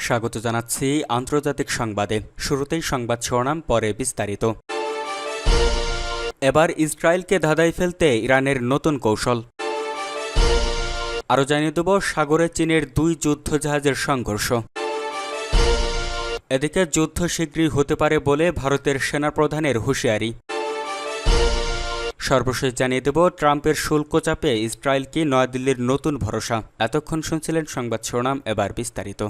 স্বাগত জানাচ্ছি আন্তর্জাতিক সংবাদে। শুরুতেই সংবাদ শিরোনাম, পরে বিস্তারিত। এবার ইসরায়েলকে ধাঁধায় ফেলতে ইরানের নতুন কৌশল। আরও জানিয়ে দেব, সাগরে চীনের দুই যুদ্ধজাহাজের সংঘর্ষ। এদিকে যুদ্ধ শীঘ্রই হতে পারে বলে ভারতের সেনাপ্রধানের হুঁশিয়ারি। সর্বশেষ জানিয়ে দেব, ট্রাম্পের শুল্ক চাপে ইসরায়েলকে নয়াদিল্লির নতুন ভরসা? এতক্ষণ শুনছিলেন সংবাদ শিরোনাম, এবার বিস্তারিত।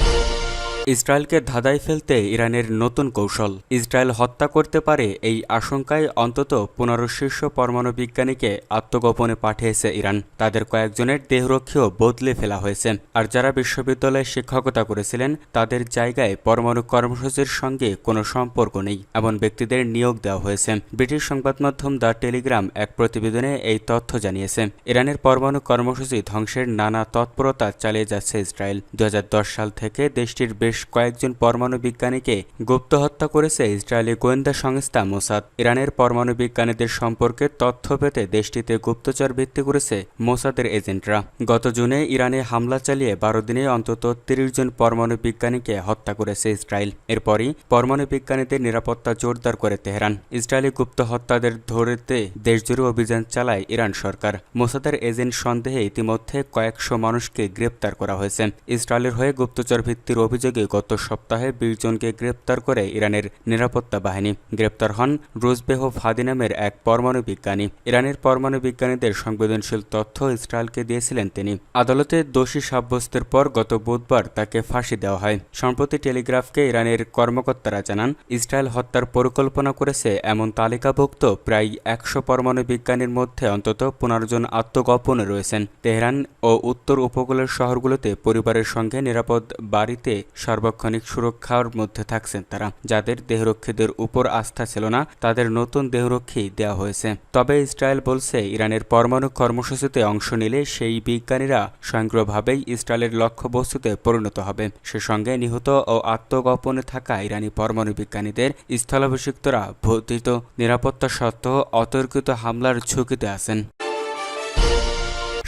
thank you ইসরায়েলকে ধাঁধায় ফেলতে ইরানের নতুন কৌশল। ইসরায়েল হত্যা করতে পারে এই আশঙ্কায় অন্তত পনেরো শীর্ষ পরমাণু বিজ্ঞানীকে আত্মগোপনে পাঠিয়েছে ইরান। তাদের কয়েকজনের দেহরক্ষীও বদলে ফেলা হয়েছে। আর যারা বিশ্ববিদ্যালয়ে শিক্ষকতা করেছিলেন, তাদের জায়গায় পরমাণু কর্মসূচির সঙ্গে কোনো সম্পর্ক নেই, এমন ব্যক্তিদের নিয়োগ দেওয়া হয়েছে। ব্রিটিশ সংবাদ মাধ্যম দ্য টেলিগ্রাম এক প্রতিবেদনে এই তথ্য জানিয়েছে। ইরানের পরমাণু কর্মসূচি ধ্বংসের নানা তৎপরতা চালিয়ে যাচ্ছে ইসরায়েল। দু হাজার দশ সাল থেকে দেশটির বেশ কয়েকজন পরমাণু বিজ্ঞানীকে গুপ্ত হত্যা করেছে ইসরায়েলি গোয়েন্দা সংস্থা মোসাদ। ইরানের পরমাণু বিজ্ঞানীদের সম্পর্কে তথ্য পেতে দেশটিতে গুপ্তচর ভিত্তি করেছে মোসাদের এজেন্টরা। গত জুনে ইরানে হামলা চালিয়ে বারো দিনে অন্তত তিরিশ জন পরমাণু বিজ্ঞানীকে হত্যা করেছে ইসরায়েল। এরপরই পরমাণু বিজ্ঞানীদের নিরাপত্তা জোরদার করে তেহরান। ইসরায়েলি গুপ্ত হত্যাদের ধরতে দেশজুড়ে অভিযান চালায় ইরান সরকার। মোসাদের এজেন্ট সন্দেহে ইতিমধ্যে কয়েকশো মানুষকে গ্রেপ্তার করা হয়েছে। ইসরায়েলের হয়ে গুপ্তচর ভিত্তির অভিযোগে গত সপ্তাহে বিশ জনকে গ্রেপ্তার করে ইরানের নিরাপত্তা বাহিনী। গ্রেপ্তার হন রুজবেহ ফাদি নামের এক পরমাণু বিজ্ঞানী। ইরানের পরমাণু বিজ্ঞানীদের সংবেদনশীল তথ্য ইসরায়েলকে দিয়েছিলেন তিনি। আদালতে দোষী সাব্যস্তের পর গত বুধবার তাকে ফাঁসি দেওয়া হয়। সম্প্রতি টেলিগ্রাফকে ইরানের কর্মকর্তারা জানান, ইসরায়েল হত্যার পরিকল্পনা করেছে এমন তালিকাভুক্ত প্রায় একশো পরমাণু বিজ্ঞানীর মধ্যে অন্তত পনেরো আত্মগোপনে রয়েছেন। তেহরান ও উত্তর উপকূলের শহরগুলোতে পরিবারের সঙ্গে নিরাপদ বাড়িতে সার্বক্ষণিক সুরক্ষার মধ্যে থাকছেন তারা, যাদের দেহরক্ষীদের উপর আস্থা ছিল না, তাদের নতুন দেহরক্ষী দেওয়া হয়েছে। তবে ইসরায়েল বলছে, ইরানের পরমাণু কর্মসূচিতে অংশ নিলে সেই বিজ্ঞানীরা স্বয়ংক্রিয়ভাবেই ইসরায়েলের লক্ষ্যবস্তুতে পরিণত হবে। সে সঙ্গে নিহত ও আত্মগোপনে থাকা ইরানি পরমাণু বিজ্ঞানীদের স্থলাভিষিক্তরা ভর্তিত নিরাপত্তা সত্ত্বেও অতর্কিত হামলার ঝুঁকিতে আছেন।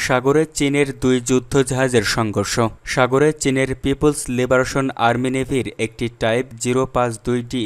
সাগরে চীনের দুই যুদ্ধজাহাজের সংঘর্ষ। সাগরে চীনের পিপলস লিবারেশন আর্মি নেভির একটি টাইপ জিরো পাঁচ দুইটি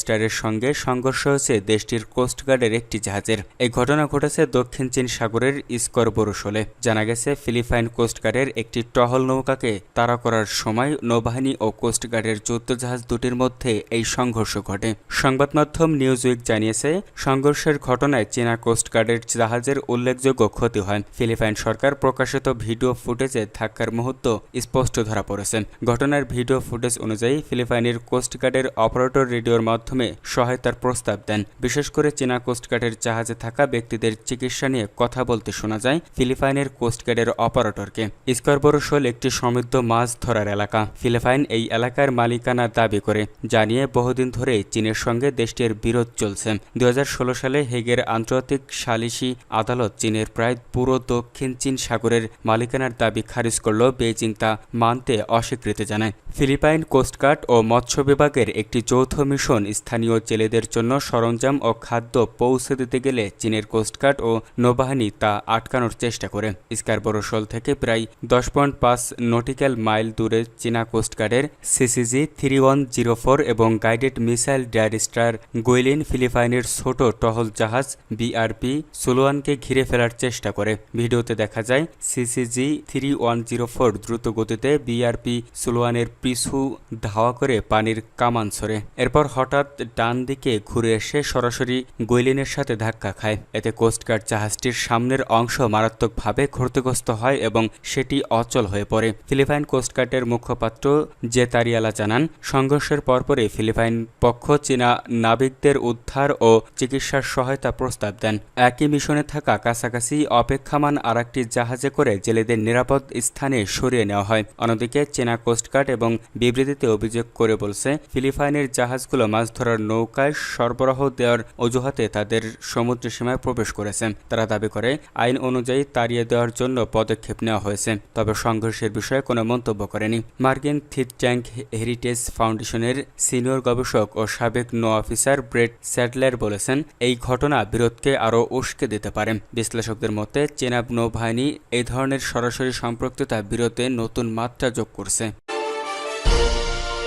স্টারের সঙ্গে সংঘর্ষ হয়েছে দেশটির কোস্টগার্ডের একটি জাহাজের। এই ঘটনা ঘটেছে দক্ষিণ চীন সাগরের স্করবোরোসলে জানা গেছে, ফিলিপাইন কোস্টগার্ডের একটি টহল নৌকাকে তাড়া করার সময় নৌবাহিনী ও কোস্টগার্ডের যুদ্ধজাহাজ দুটির মধ্যে এই সংঘর্ষ ঘটে। সংবাদ মাধ্যম নিউজ উইক জানিয়েছে, সংঘর্ষের ঘটনায় চীনা কোস্টগার্ডের জাহাজের উল্লেখযোগ্য ক্ষতি হয়। ফিলিপাইন সরকার প্রকাশিত ভিডিও ফুটেজে ধাক্কার মুহূর্ত স্পষ্ট ধরা পড়েছে। ঘটনার ভিডিও ফুটেজ অনুযায়ী ফিলিপাইনের কোস্টগার্ডের অপারেটর রেডিওর মাধ্যমে সহায়তার প্রস্তাব দেন। বিশেষ করে চীনা কোস্টগার্ডের জাহাজে থাকা ব্যক্তিদের চিকিৎসা নিয়ে কথা বলতে শোনা যায় ফিলিপাইনের কোস্টগার্ডের অপারেটরকে। স্করবোরোশোল একটি সমৃদ্ধ মাছ ধরার এলাকা। ফিলিপাইন এই এলাকার মালিকানা দাবি করে জানিয়ে বহুদিন ধরে চীনের সঙ্গে দেশটির বিরোধ চলছে। দু হাজার ষোলো সালে হেগের আন্তর্জাতিক সালিসি আদালত চীনের প্রায় পুরো দক্ষিণ চীন সাগরের মালিকানার দাবি খারিজ করলেও বেইজিং তা মানতে অস্বীকৃতি জানায়। ফিলিপাইন কোস্টগার্ড ও মৎস্য বিভাগের একটি যৌথ মিশন স্থানীয় জেলেদের জন্য সরঞ্জাম ও খাদ্য পৌঁছে দিতে গেলে চীনের কোস্টগার্ড ও নৌবাহিনী তা আটকানোর চেষ্টা করে। স্কারবোরোশোল থেকে প্রায় দশ পয়েন্ট পাঁচ নটিক্যাল মাইল দূরে চীনা কোস্টগার্ডের CCG three one zero four এবং গাইডেড মিসাইল ড্যারিস্টার গুইলিন ফিলিপাইনের ছোট টহল জাহাজ বিআরপি সুলোয়ানকে ঘিরে ফেলার চেষ্টা করে। ভিডিওতে দেখা যায়। CCG three one zero four দ্রুত গতিতে বিআরপি সুলোয়ানের পিছু ধাওয়া করে পানির কামান ছড়ে। এরপর হঠাৎ ডান দিকে ঘুরে এসে সরাসরি গৈলিনের সাথে ধাক্কা খায়। এতে কোস্টগার্ড জাহাজটির সামনের অংশ মারাত্মকভাবে ক্ষতিগ্রস্ত হয় এবং সেটি অচল হয়ে পড়ে। ফিলিপাইন কোস্টগার্ডের মুখপাত্র জেতারিয়ালা জানান, সংঘর্ষের পরপরই ফিলিপাইন পক্ষ চীনা নাবিকদের উদ্ধার ও চিকিৎসার সহায়তা প্রস্তাব দেন। একই মিশনে থাকা কাছাকাছি অপেক্ষামান আর একটি জাহাজে করে জেলেদের নিরাপদ স্থানে সরিয়ে নেওয়া হয়। অন্যদিকে চীনা কোস্টগার্ড এবং বিবৃতিতে অভিযোগ করে বলছে, ফিলিপাইনের জাহাজগুলো মাছ ধরার নৌকায় সরবরাহ দেওয়ার অজুহাতে তাদের সমুদ্র সীমায় প্রবেশ করেছে। তারা দাবি করে, আইন অনুযায়ী তাড়িয়ে দেওয়ার জন্য পদক্ষেপ নেওয়া হয়েছে, তবে সংঘর্ষের বিষয়ে কোনো মন্তব্য করেনি। মার্কিন থিট ট্যাঙ্ক হেরিটেজ ফাউন্ডেশনের সিনিয়র গবেষক ও সাবেক নৌ অফিসার ব্রেড স্যাডলার বলেছেন, এই ঘটনা বিরোধকে আরও উস্কে দিতে পারে। বিশ্লেষকদের মতে চেনাব নৌবাহিনী এই ধরনের সরাসরি সম্পৃক্ততা বিরতে নতুন মাত্রা যোগ করছে।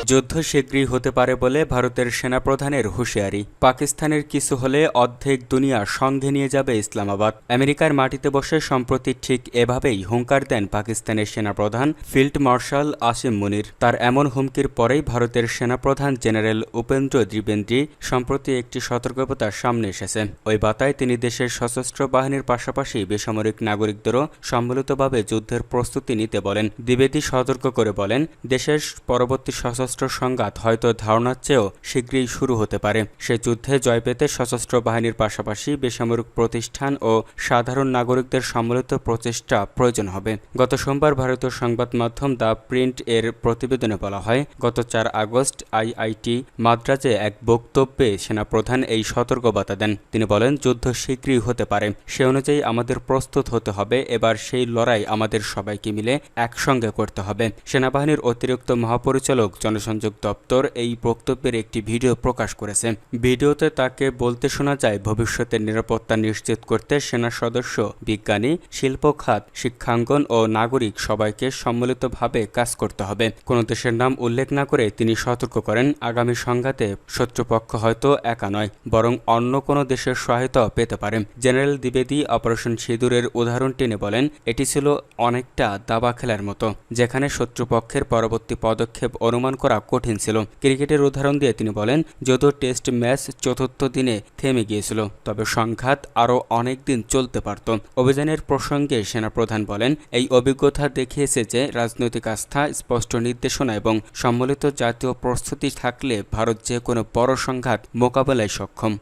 যুদ্ধ শীঘ্রই হতে পারে বলে ভারতের সেনাপ্রধানের হুঁশিয়ারি। পাকিস্তানের কিছু হলে অর্ধেক দুনিয়া সঙ্গে নিয়ে যাবে ইসলামাবাদ। আমেরিকার মাটিতে বসে সম্প্রতি ঠিক এভাবেই হুঙ্কার দেন পাকিস্তানের সেনাপ্রধান ফিল্ড মার্শাল আসিম মুনির। তার এমন হুমকির পরেই ভারতের সেনাপ্রধান জেনারেল উপেন্দ্র দ্বিবেন্দ্রী সম্প্রতি একটি সতর্কতার সামনে এসেছে। ওই বাতায় তিনি দেশের সশস্ত্র বাহিনীর পাশাপাশি বেসামরিক নাগরিকদেরও সম্মিলিতভাবে যুদ্ধের প্রস্তুতি নিতে বলেন। দ্বিবেদী সতর্ক করে বলেন, দেশের পরবর্তী সশস্ত্র সংঘাত হয়তো ধারণার চেয়েও শীঘ্রই শুরু হতে পারে। সে যুদ্ধে জয় পেতে সশস্ত্র বাহিনীর পাশাপাশি বেসামরিক প্রতিষ্ঠান ও সাধারণ নাগরিকদের সম্মিলিত প্রচেষ্টা প্রয়োজন হবে। গত সোমবার ভারতীয় সংবাদ মাধ্যম দ্য প্রিন্ট এর প্রতিবেদনে বলা হয়, গত চার আগস্ট আইআইটি মাদ্রাজে এক বক্তব্যে সেনাপ্রধান এই সতর্কবার্তা দেন। তিনি বলেন, যুদ্ধ শীঘ্রই হতে পারে। সে অনুযায়ী আমাদের প্রস্তুত হতে হবে। এবার সেই লড়াই আমাদের সবাইকে মিলে একসঙ্গে করতে হবে। সেনাবাহিনীর অতিরিক্ত মহাপরিচালক জনসংযোগ দপ্তর এই বক্তব্যের একটি ভিডিও প্রকাশ করেছে। ভিডিওতে তাকে বলতে শোনা যায়, ভবিষ্যতের নিরাপত্তা নিশ্চিত করতে সেনা সদস্য, বিজ্ঞানী, শিল্প খাত, শিক্ষাঙ্গন ও নাগরিক সবাইকে সম্মিলিতভাবে কাজ করতে হবে। কোনো দেশের নাম উল্লেখ না করে তিনি সতর্ক করেন, আগামী সংঘাতে শত্রুপক্ষ হয়তো একা নয়, বরং অন্য কোনো দেশের সহায়তা পেতে পারে। জেনারেল দ্বিবেদী অপারেশন সিঁদুরের উদাহরণ টেনে বলেন, এটি ছিল অনেকটা দাবা খেলার মতো, যেখানে শত্রুপক্ষের পরবর্তী পদক্ষেপ অনুমান করা কঠিন ছিল। ক্রিকেটের উদাহরণ দিয়ে তিনি বলেন, যদিও টেস্ট ম্যাচ চতুর্থ দিনে থেমে গিয়েছিল, তবে সংঘাত আরও অনেক দিন চলতে পারত। অভিযানের প্রসঙ্গে সেনাপ্রধান বলেন, এই অভিজ্ঞতা দেখিয়েছে যে রাজনৈতিক আস্থা, স্পষ্ট নির্দেশনা এবং সম্মিলিত জাতীয় প্রস্তুতি থাকলে ভারত যে কোনো বড় সংঘাত মোকাবেলায় সক্ষম।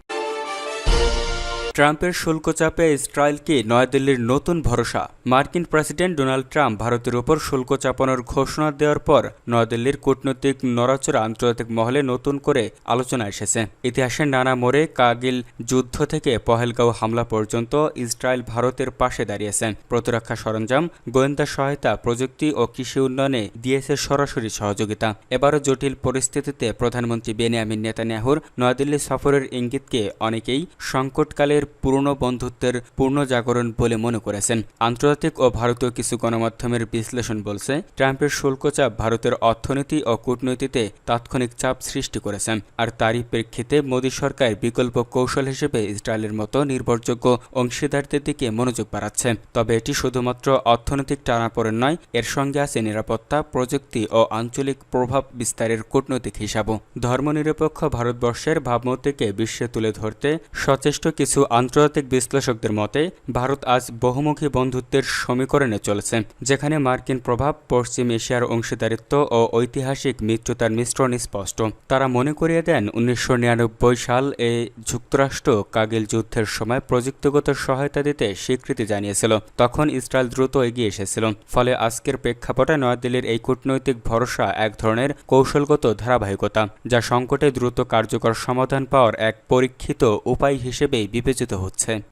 ট্রাম্পের শুল্ক চাপে ইসরায়েলকে নয়াদিল্লির নতুন ভরসা? মার্কিন প্রেসিডেন্ট ডোনাল্ড ট্রাম্প ভারতের উপর শুল্ক চাপানোর ঘোষণা দেওয়ার পর নয়াদিল্লির কূটনৈতিক নড়াচড়া আন্তর্জাতিক মহলে নতুন করে আলোচনা এসেছে। ইতিহাসের নানা মোড়ে কাগিল যুদ্ধ থেকে পহেলগাঁও হামলা পর্যন্ত ইসরায়েল ভারতের পাশে দাঁড়িয়েছে। প্রতিরক্ষা সরঞ্জাম, গোয়েন্দা সহায়তা, প্রযুক্তি ও কৃষি উন্নয়নে দিয়েছে সরাসরি সহযোগিতা। এবারও জটিল পরিস্থিতিতে প্রধানমন্ত্রী বেনিয়ামিন নেতানিয়াহুর নয়াদিল্লি সফরের ইঙ্গিতকে অনেকেই সংকটকালের পুরনো বন্ধুত্বের পূর্ণ জাগরণ বলে মনে করেছেন। আন্তর্জাতিক ও ভারতীয় কিছু গণমাধ্যমের বিশ্লেষণ বলছে, ট্রাম্পের শুল্ক চাপ ভারতের অর্থনীতি ও কূটনীতিতে তাৎক্ষণিক চাপ সৃষ্টি করেছেন আর তারই প্রেক্ষিতে মোদী সরকার বিকল্প কৌশল হিসেবে ইসরায়েলের মতো নির্ভরযোগ্য অংশীদারদের দিকে মনোযোগ বাড়াচ্ছে। তবে এটি শুধুমাত্র অর্থনৈতিক টানাপোড়েন নয়, এর সঙ্গে আছে নিরাপত্তা, প্রযুক্তি ও আঞ্চলিক প্রভাব বিস্তারের কূটনৈতিক হিসাবও। ধর্মনিরপেক্ষ ভারতবর্ষের ভাবমূর্তিকে বিশ্বে তুলে ধরতে সচেষ্ট কিছু আন্তর্জাতিক বিশ্লেষকদের মতে, ভারত আজ বহুমুখী বন্ধুত্বের সমীকরণে চলেছে, যেখানে মার্কিন প্রভাব, পশ্চিম এশিয়ার অংশীদারিত্ব ও ঐতিহাসিক মিত্রতার মিশ্রণ স্পষ্ট। তারা মনে করিয়ে দেন, উনিশশো নিরানব্বই সাল এ যুক্তরাষ্ট্র কাগিল যুদ্ধের সময় প্রযুক্তিগত সহায়তা দিতে স্বীকৃতি জানিয়েছিল। তখন ইসরায়েল দ্রুত এগিয়ে এসেছিল, ফলে আজকের প্রেক্ষাপটে নয়াদিল্লির এই কূটনৈতিক ভরসা এক ধরনের কৌশলগত ধারাবাহিকতা, যা সংকটে দ্রুত কার্যকর সমাধান পাওয়ার এক পরীক্ষিত উপায় হিসেবেই বিবেচিত হচ্ছে